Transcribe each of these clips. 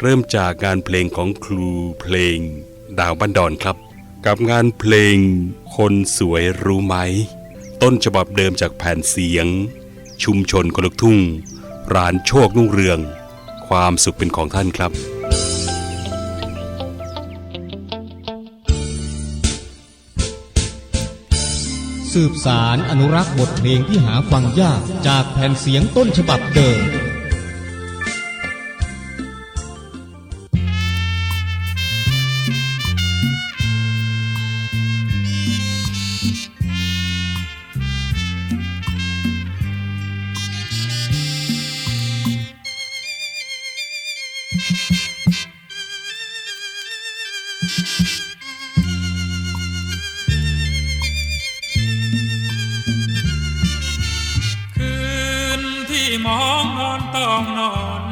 เริ่มจากงานเพลงของครูเพลง ดาวบันดอนครับ กับงานเพลง คนสวยรู้ไหม ต้นฉบับเดิมจากแผ่นเสียง ชุมชนคนลุกทุ่ง ร้านโชคนุ่งเรือง ความสุขเป็นของท่านครับสืบสารอนุรักษ์บทเพลงที่หาฟังยากจากแผ่นเสียงต้นฉบับเดิม ต้องนอน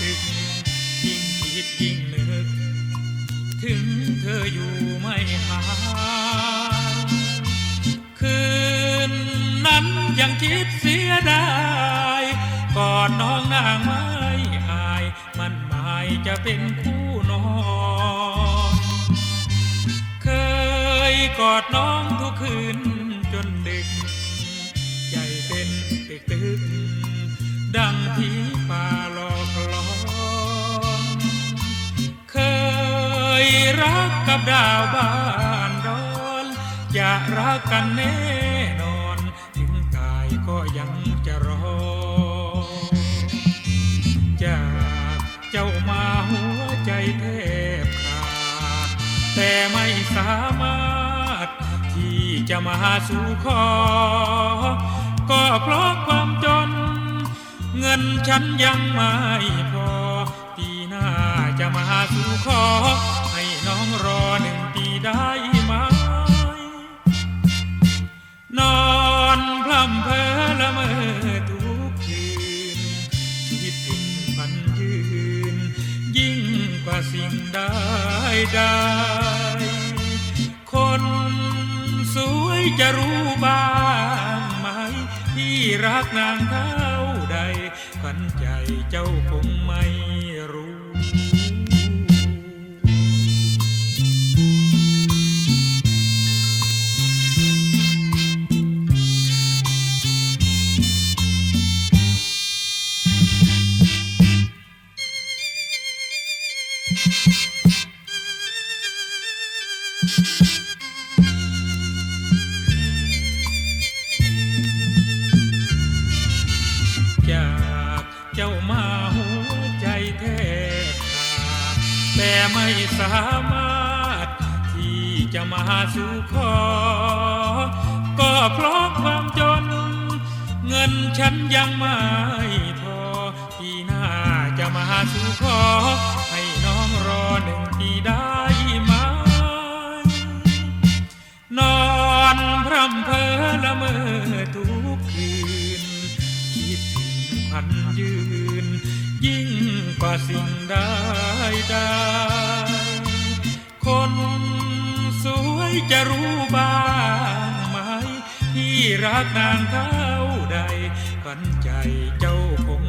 ตึกยิ่งคิดยิ่งนึก ถึงเธออยู่ไม่หายคืนนั้นยังคิดเสียดายกอดน้องนางไม้อาย มันหมายจะเป็นคู่นอน เคยกอดน้อง กกับดาวบ้านดอนจะรักกันแน่นอนถึงตายก็ยังจะรอจากเจ้ามาหัวใจแทบขาดแต่ไม่สามารถ ที่จะมาสู่ขอ ก็เพราะความจน เงินฉันยังไม่พอ ปีหน้าจะมาสู่ขอ ได้ได้ คนสวยจะรู้บ้างไหม ที่รักนางเท่าใดขันใจเจ้าคงไม่รู้ จากเจ้ามาหัวใจแทบขาดแต่ไม่สามารถ ที่จะมาสู่ขอ ก็เพราะความจน เงินฉันยังไม่พอปีหน้าจะมาสู่ขอ ให้น้องรอหนึ่งปีได้ พันยืน ยิ่งกว่าสิ่งใดใดคนสวยจะรู้บ้างไหมที่รักนางเท่าใดขวัญใจเจ้าคง